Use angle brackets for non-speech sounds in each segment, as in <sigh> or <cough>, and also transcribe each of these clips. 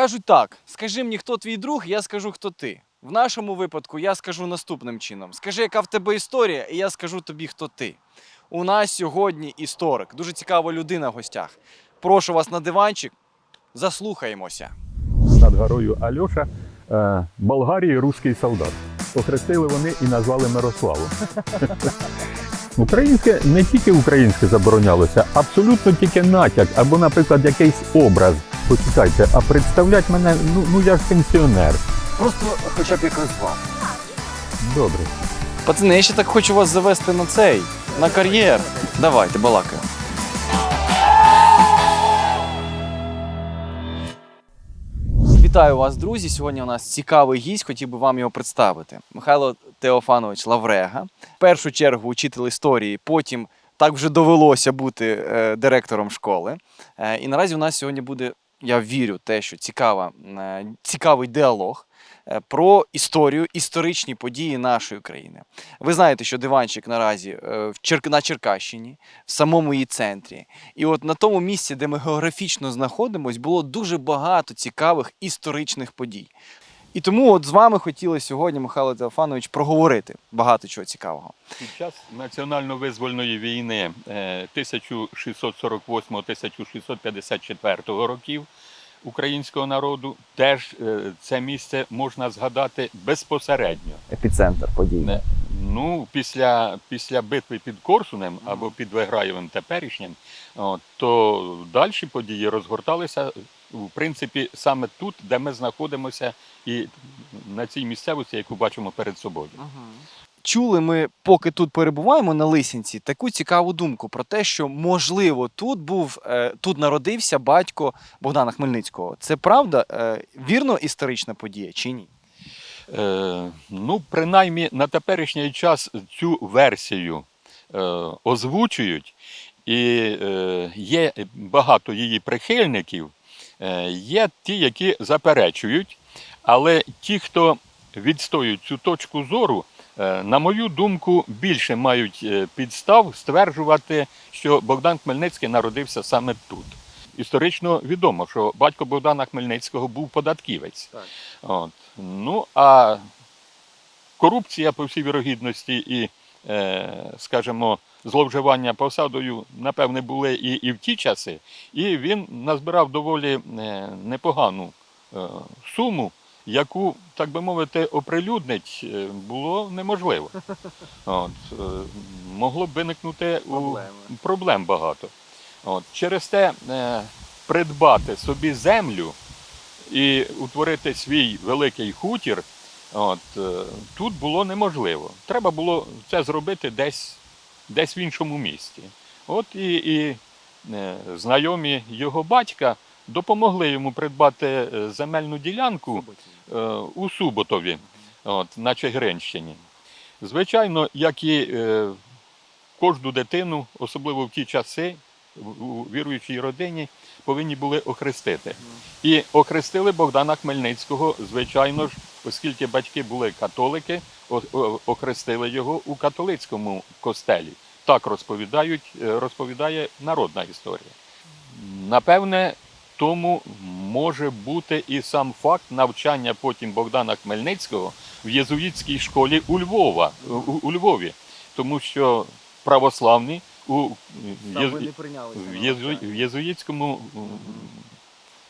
Кажуть так: скажи мені, хто твій друг, я скажу, хто ти. В нашому випадку я скажу наступним чином: скажи, яка в тебе історія, і я скажу тобі, хто ти. У нас сьогодні історик, дуже цікава людина в гостях. Прошу вас на диванчик, заслухаємося. над горою Альоша е, Болгарії руський солдат. Охрестили вони і назвали Мирославу. <laughs> Українське не тільки українське заборонялося, абсолютно тільки натяк або, наприклад, якийсь образ. Почекайте, а представлять мене, ну, ну я ж пенсіонер. Просто хоча б якось вам. Добре. Пацани, я ще так хочу вас завести на цей, на кар'єр. Давайте, балакаємо. Вітаю вас, друзі. Сьогодні у нас цікавий гість, хотів би вам його представити. Михайло Теофанович Лаврега. В першу чергу учитель історії, потім так вже довелося бути е, директором школи. Е, і наразі у нас сьогодні буде, я вірю, те, що цікава, е, цікавий діалог е, про історію, історичні події нашої країни. Ви знаєте, що диванчик наразі е, в на Черкащині, в самому її центрі. І от на тому місці, де ми географічно знаходимось, було дуже багато цікавих історичних подій. І тому от з вами хотіли сьогодні, Михайло Теофанович, проговорити багато чого цікавого. Під час національно-визвольної війни е, 1648-1654 років українського народу теж е, це місце можна згадати безпосередньо. Епіцентр подій. Ну, після, після битви під Корсунем або під Виграєвим теперішнім, от, то далі події розгорталися в принципі саме тут, де ми знаходимося, і на цій місцевості, яку бачимо перед собою. Чули ми, поки тут перебуваємо на Лисянці, таку цікаву думку про те, що можливо тут був е, тут народився батько Богдана Хмельницького. Це правда? Е, вірно історична подія чи ні? Е, ну, принаймні на теперішній час цю версію е, озвучують, і е, є багато її прихильників, є ті, які заперечують, але ті, хто відстоюють цю точку зору, е, на мою думку, більше мають е, підстав стверджувати, що Богдан Хмельницький народився саме тут. Історично відомо, що батько Богдана Хмельницького був податківець. Так. От. Ну, а корупція, по всій вірогідності, і, е, скажімо, зловживання посадою, напевне, були і, і в ті часи. І він назбирав доволі е, непогану е, суму, яку, так би мовити, оприлюднить е, було неможливо. <laughs> От, могло б виникнути у проблем багато. От, через те придбати собі землю і утворити свій великий хутір, от, тут було неможливо. Треба було це зробити десь, десь в іншому місті. От і, і е, знайомі його батька допомогли йому придбати е, земельну ділянку е, у Суботові, от, на Чигиринщині. Звичайно, як і кожну дитину, особливо в ті часи, у віруючій родині, повинні були охрестити. І охрестили Богдана Хмельницького, звичайно ж, оскільки батьки були католики, охрестили його у католицькому костелі. Так розповідають, е, розповідає народна історія. Напевне, тому може бути і сам факт навчання потім Богдана Хмельницького в єзуїтській школі у Львова, у, у Львові, тому що православні у в, єзу... в єзуїтському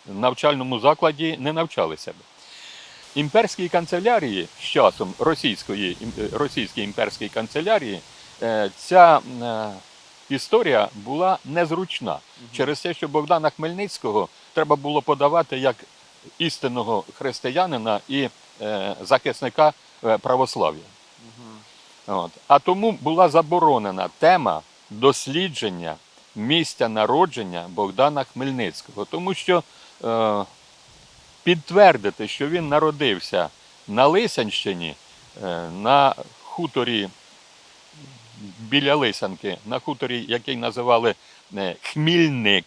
навчальному закладі не навчалися б. Імперській канцелярії з часом російської, ім- е, російській імперській канцелярії е, ця е, історія була незручна через те, що Богдана Хмельницького треба було подавати як істинного християнина і е, захисника е, православ'я. От. А тому була заборонена тема дослідження місця народження Богдана Хмельницького, тому що е, підтвердити, що він народився на Лисянщині, е, на хуторі біля Лисянки, на хуторі, який називали е, Хмільник,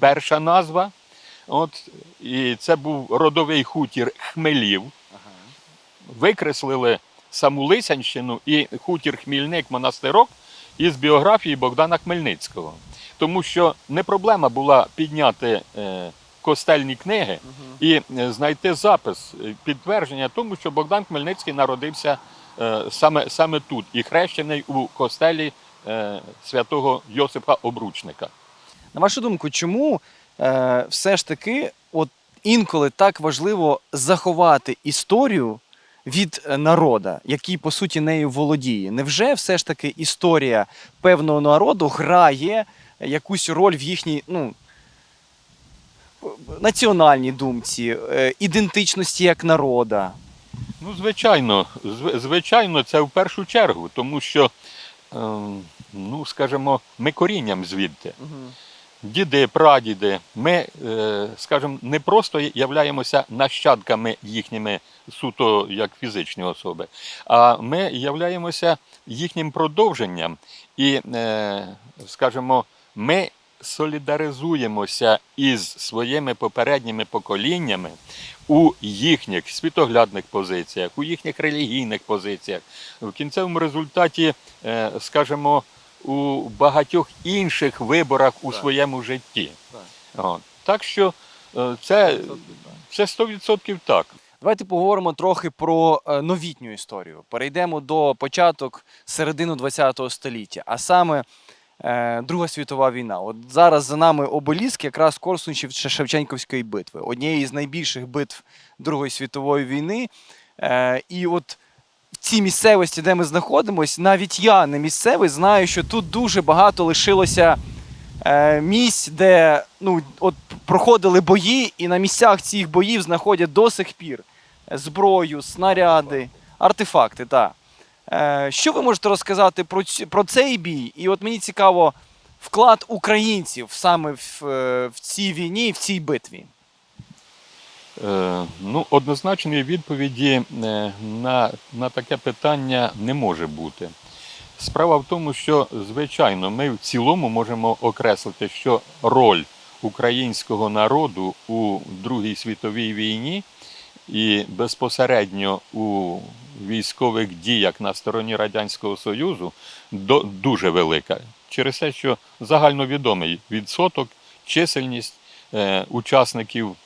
перша назва. От, і це був родовий хутір Хмелів. Викреслили саму Лисянщину і хутір Хмільник монастирок із біографії Богдана Хмельницького. Тому що не проблема була підняти е, костельні книги і е, знайти запис, е, підтвердження тому, що Богдан Хмельницький народився саме, саме тут і хрещений у костелі святого Йосипа Обручника. На вашу думку, чому все ж таки от інколи так важливо заховати історію від е, народа, який по суті нею володіє? Невже все ж таки історія певного народу грає якусь роль в їхній ну, національній думці, е, ідентичності як народа? Ну, звичайно, звичайно, це в першу чергу, тому що, ем, ну, скажімо, ми корінням звідти. Діди, прадіди, ми, е, скажімо, не просто являємося нащадками їхніми суто як фізичні особи, а ми являємося їхнім продовженням і, е, скажімо, ми солідаризуємося із своїми попередніми поколіннями у їхніх світоглядних позиціях, у їхніх релігійних позиціях. В кінцевому результаті, е, скажімо, у багатьох інших виборах у Так. своєму житті. Так. От. Так що е, це, це 100% так. Давайте поговоримо трохи про е, новітню історію. Перейдемо до початок середини ХХ століття, а саме е, Друга світова війна. От зараз за нами обеліск якраз Корсунь Шевченківської битви, однієї з найбільших битв Другої світової війни. І от цій місцевості, де ми знаходимося, навіть я не місцевий, знаю, що тут дуже багато лишилося е, місць, де ну, от проходили бої, і на місцях цих боїв знаходять до сих пір зброю, снаряди, артефакти. Так. Е, що ви можете розказати про, ць- про цей бій? І от мені цікаво вклад українців саме в, е, в цій війні, в цій битві. Е, ну, однозначної відповіді е, на, на таке питання не може бути. Справа в тому, що, звичайно, ми в цілому можемо окреслити, що роль українського народу у Другій світовій війні і безпосередньо у військових діях на стороні Радянського Союзу до, дуже велика. Через те, що загальновідомий відсоток, чисельність е, учасників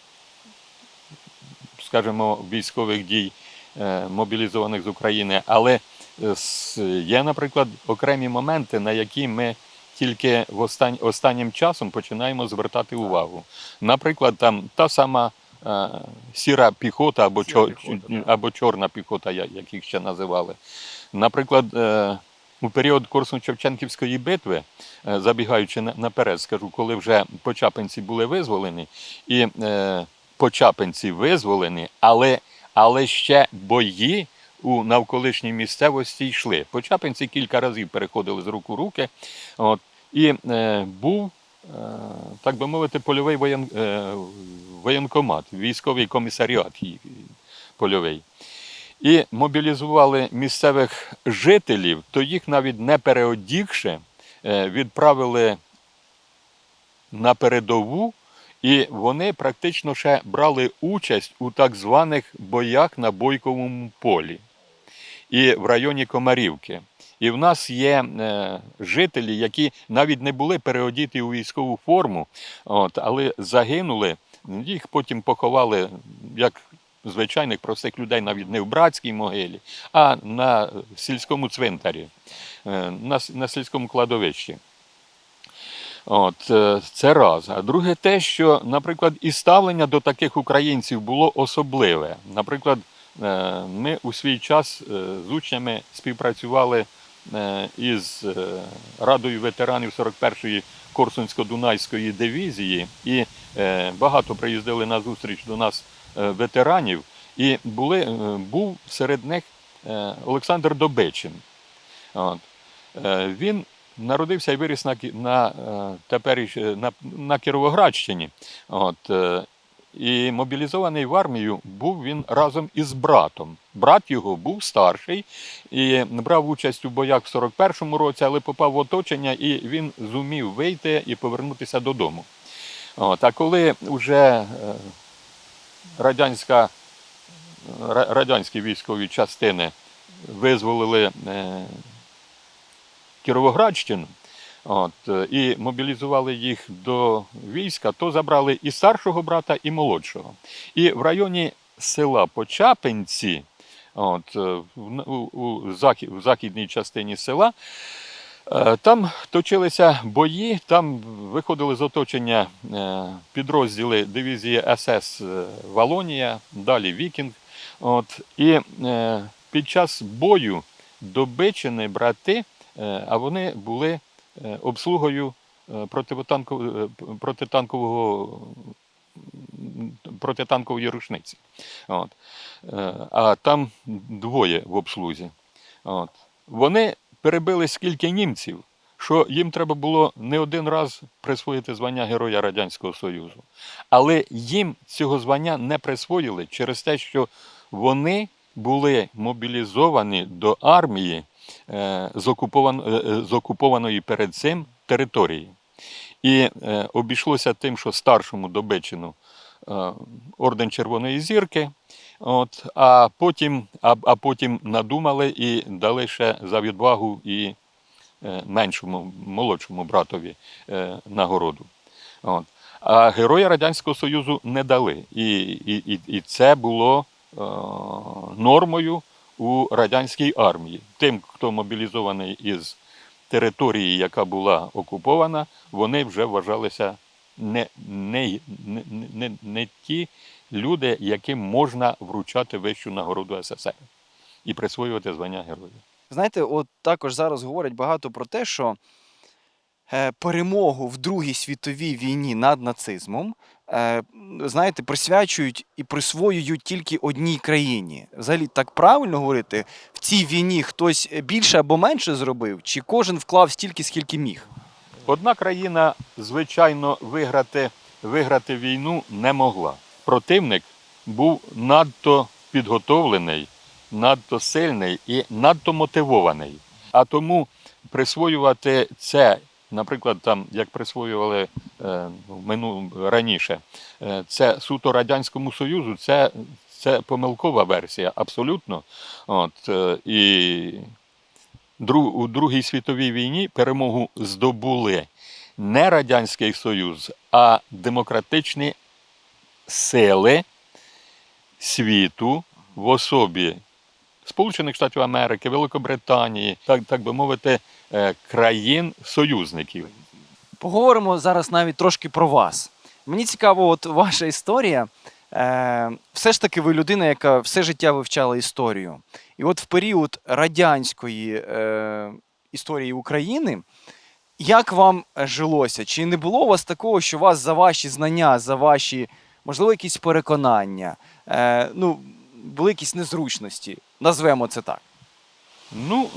скажімо, військових дій е, мобілізованих з України, але е, є, наприклад, окремі моменти, на які ми тільки в остань, останнім часом починаємо звертати увагу. Наприклад, там та сама е, сіра піхота або, Сіра чо- піхота, або чорна піхота, як їх ще називали. Наприклад, у період Корсун-Шевченківської битви, е, забігаючи на- наперед, скажу, коли вже почапинці були визволені, і почапинці визволені, але, але ще бої у навколишній місцевості йшли. Почапинці кілька разів переходили з рук у руки. От, і е, був, е, так би мовити, польовий воєн, е, воєнкомат, військовий комісаріат польовий. І мобілізували місцевих жителів, то їх навіть не переодігши, е, відправили на передову, і вони практично ще брали участь у так званих боях на Бойковому полі і в районі Комарівки. І в нас є е, жителі, які навіть не були переодіті у військову форму, от, але загинули. Їх потім поховали як звичайних простих людей, навіть не в братській могилі, а на сільському цвинтарі, е, на сільському кладовищі. От, е, це раз. А друге, те, що, наприклад, і ставлення до таких українців було особливе. Наприклад, е, ми у свій час е, з учнями співпрацювали із Радою ветеранів 41-ї Корсунсько-Дунайської дивізії, і багато приїздили на зустріч до нас ветеранів, і були, був серед них Олександр Добичин. От. Він народився і виріс на, на, е, теперіш, е, на, на Кіровоградщині. От, е, і мобілізований в армію був він разом із братом. Брат його був старший і брав участь у боях в 41-му році, але попав в оточення, і він зумів вийти і повернутися додому. От, а коли вже радянська, радянські військові частини визволили Кіровоградщину, от, е, і мобілізували їх до війська, то забрали і старшого брата, і молодшого. І в районі села Почапинці, от, е, у, західній частині села, е, там точилися бої, там виходили з оточення підрозділи дивізії СС Валонія, далі Вікінг. От, і під час бою добичені брати, а вони були е, обслугою е, е, протитанкового протитанкової рушниці. От. Е, А там двоє в обслузі. От. Вони перебили скільки німців, що їм треба було не один раз присвоїти звання Героя Радянського Союзу. Але їм цього звання не присвоїли через те, що вони були мобілізовані до армії е, з, окупован, е, е, з окупованої перед цим території. І е, обійшлося тим, що старшому добичину е, орден Червоної зірки, от, а, потім, а, а потім надумали і дали ще за відвагу і е, меншому, молодшому братові е, нагороду. От. А Героя Радянського Союзу не дали. І, і, і, і це було е, нормою у радянській армії. Тим, хто мобілізований із території, яка була окупована, вони вже вважалися не, не, не, не, не ті люди, яким можна вручати вищу нагороду СССР і присвоювати звання героя. Знаєте, от також зараз говорять багато про те, що е, перемогу в Другій світовій війні над нацизмом, знаєте, присвячують і присвоюють тільки одній країні. Взагалі, так правильно говорити, в цій війні хтось більше або менше зробив, чи кожен вклав стільки, скільки міг? Одна країна, звичайно, виграти, виграти війну не могла. Противник був надто підготовлений, надто сильний і надто мотивований. А тому присвоювати це, наприклад, там, як присвоювали е, мину раніше, е, це суто Радянському Союзу, це, це помилкова версія, абсолютно. От, е, і у Другій світовій війні перемогу здобули не Радянський Союз, а демократичні сили світу в особі Сполучених Штатів Америки, Великобританії, так, так би мовити, е, країн-союзників. Поговоримо зараз навіть трошки про вас. Мені цікаво, от ваша історія. Е, все ж таки, ви людина, яка все життя вивчала історію. І от в період радянської е, історії України, як вам жилося? Чи не було у вас такого, що вас за ваші знання, за ваші, можливо, якісь переконання, е, ну, були якісь незручності? Назвемо це так. Ну,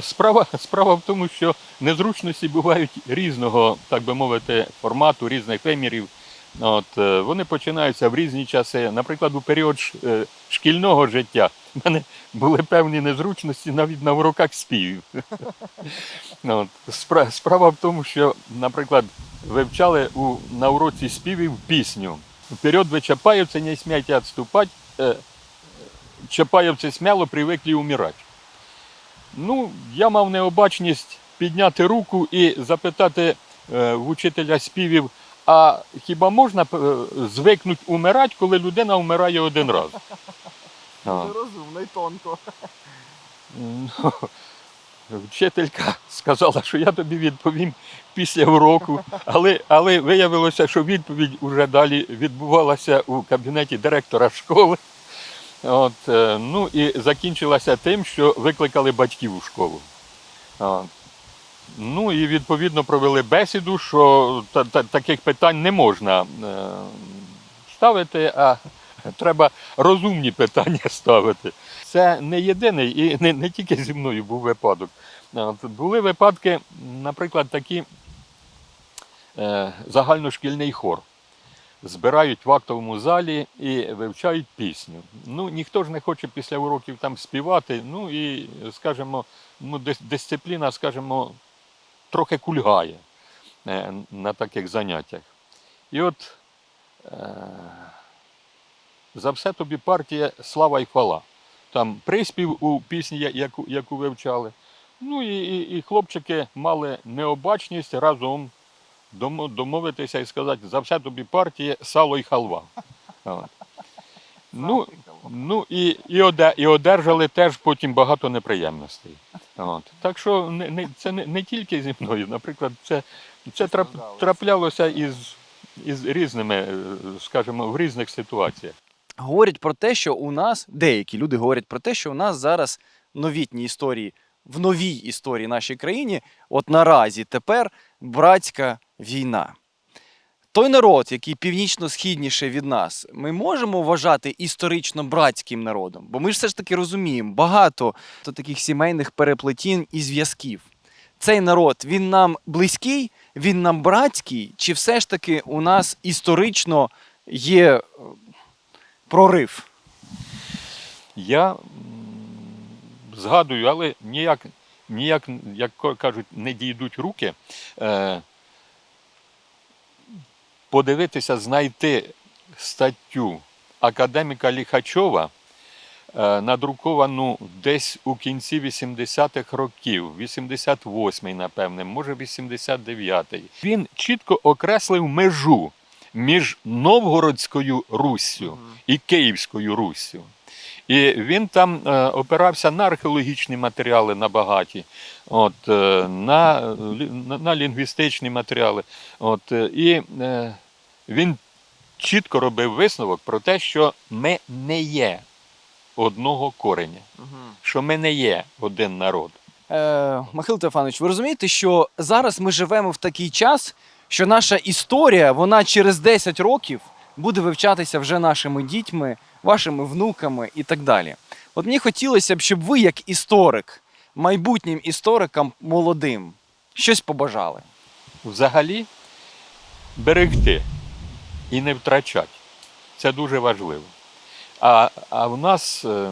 справа, справа в тому, що незручності бувають різного, так би мовити, формату, різних вимірів. От, е, вони починаються в різні часи. Наприклад, у період е, шкільного життя в мене були певні незручності навіть на уроках співів. <laughs> От, спра- Справа в тому, що, наприклад, вивчали у, на уроці співів пісню. Вперед ви Чапаєвці не смійте відступати, е, Чапаєвці сміло привикли умирати. Ну, я мав необачність підняти руку і запитати е, в учителя співів, а хіба можна е, звикнути умирати, коли людина вмирає один раз? <laughs> Розумно і тонко. Ну, Вчителька сказала, що я тобі відповім після уроку, але, але виявилося, що відповідь уже далі відбувалася у кабінеті директора школи. От, е, ну і закінчилася тим, що викликали батьків у школу. От. Ну і відповідно провели бесіду, що та, та, таких питань не можна е, ставити, а треба розумні питання <laughs> ставити. Це не єдиний і не, не тільки зі мною був випадок. От, були випадки, наприклад, такі е, загальношкільний хор. Збирають в актовому залі і вивчають пісню. Ну, ніхто ж не хоче після уроків там співати. Ну і, скажімо, ну, дисципліна, скажімо, трохи кульгає е, на таких заняттях. І от е, за все тобі партія слава і хвала. Там приспів у пісні, яку, яку вивчали. Ну і, і, і хлопчики мали необачність разом домовитися і сказати, за все тобі партії сало і халва. От. Ну, ну і, і, оде, і одержали теж потім багато неприємностей. От. Так що не, не, це не, не тільки зі мною. Наприклад, це, це трап, траплялося із, із різними, е, скажімо, в різних ситуаціях. Говорять про те, що у нас, деякі люди говорять про те, що у нас зараз новітні історії, в новій історії нашій країні, от наразі тепер братська війна. Той народ, який північно-східніше від нас, ми можемо вважати історично братським народом, бо ми ж все ж таки розуміємо багато таких сімейних переплетінь і зв'язків. Цей народ він нам близький, він нам братський, чи все ж таки у нас історично є е, прорив? Я згадую, але ніяк, ніяк, як кажуть, не дійдуть руки. Е, подивитися, знайти статтю академіка Ліхачова, е, надруковану десь у кінці 80-х років, 88-й, напевне, може 89-й. Він чітко окреслив межу між Новгородською Руссю і Київською Руссю. І він там е, опирався на археологічні матеріали на багаті, от, е, на, на, на лінгвістичні матеріали. От, е, і він чітко робив висновок про те, що ми не є одного кореня, що ми не є один народ. Е, Михайло Теофанович, ви розумієте, що зараз ми живемо в такий час, що наша історія, вона через 10 років буде вивчатися вже нашими дітьми, вашими внуками і так далі. От мені хотілося б, щоб ви, як історик, майбутнім історикам молодим, щось побажали. Взагалі берегти і не втрачати. Це дуже важливо. А, а в нас е,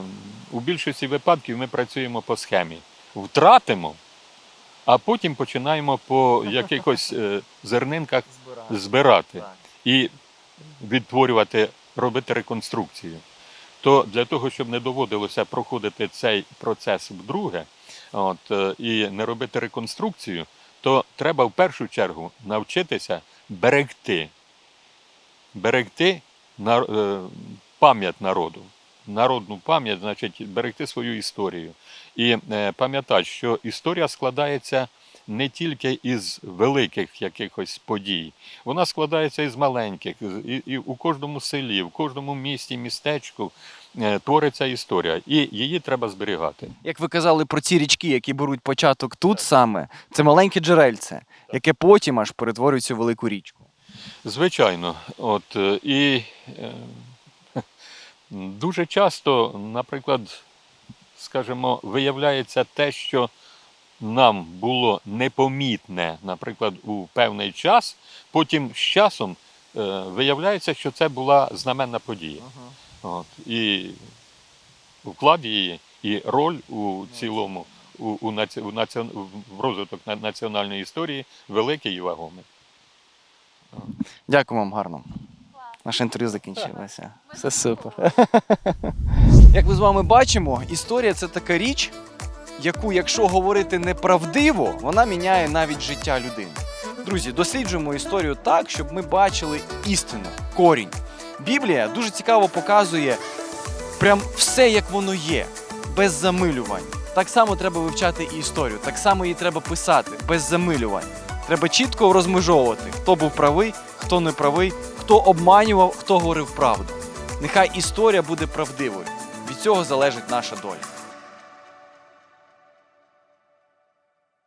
у більшості випадків ми працюємо по схемі. Втратимо, а потім починаємо по якихось е, зернинках збирати і відтворювати, робити реконструкцію. То для того, щоб не доводилося проходити цей процес вдруге, от, е, і не робити реконструкцію, то треба в першу чергу навчитися берегти, берегти на- е, пам'ять народу. Народну пам'ять, значить, берегти свою історію. І е, пам'ятати, що історія складається не тільки із великих якихось подій, вона складається із маленьких. І, і у кожному селі, в кожному місті, містечку е, твориться історія, і її треба зберігати. Як ви казали про ці річки, які беруть початок тут саме, це маленьке джерельце, яке потім аж перетворюється в велику річку. Звичайно, от е, і е, дуже часто, наприклад, скажімо, виявляється те, що нам було непомітне, наприклад, у певний час, потім з часом е, виявляється, що це була знаменна подія. От, і вклад її, і роль у цілому, у, у, наці, у націон, в розвиток національної історії великий і вагомий. Дякую вам гарно. Наше інтерв'ю закінчилося. Все супер. <laughs> Як ми з вами бачимо, історія це така річ, яку, якщо говорити неправдиво, вона міняє навіть життя людини. Друзі, досліджуємо історію так, щоб ми бачили істину, корінь. Біблія дуже цікаво показує прям все, як воно є, без замилювань. Так само треба вивчати і історію, так само її треба писати, без замилювань. Треба чітко розмежовувати, хто був правий, хто не правий, хто обманював, хто говорив правду. Нехай історія буде правдивою. Від цього залежить наша доля.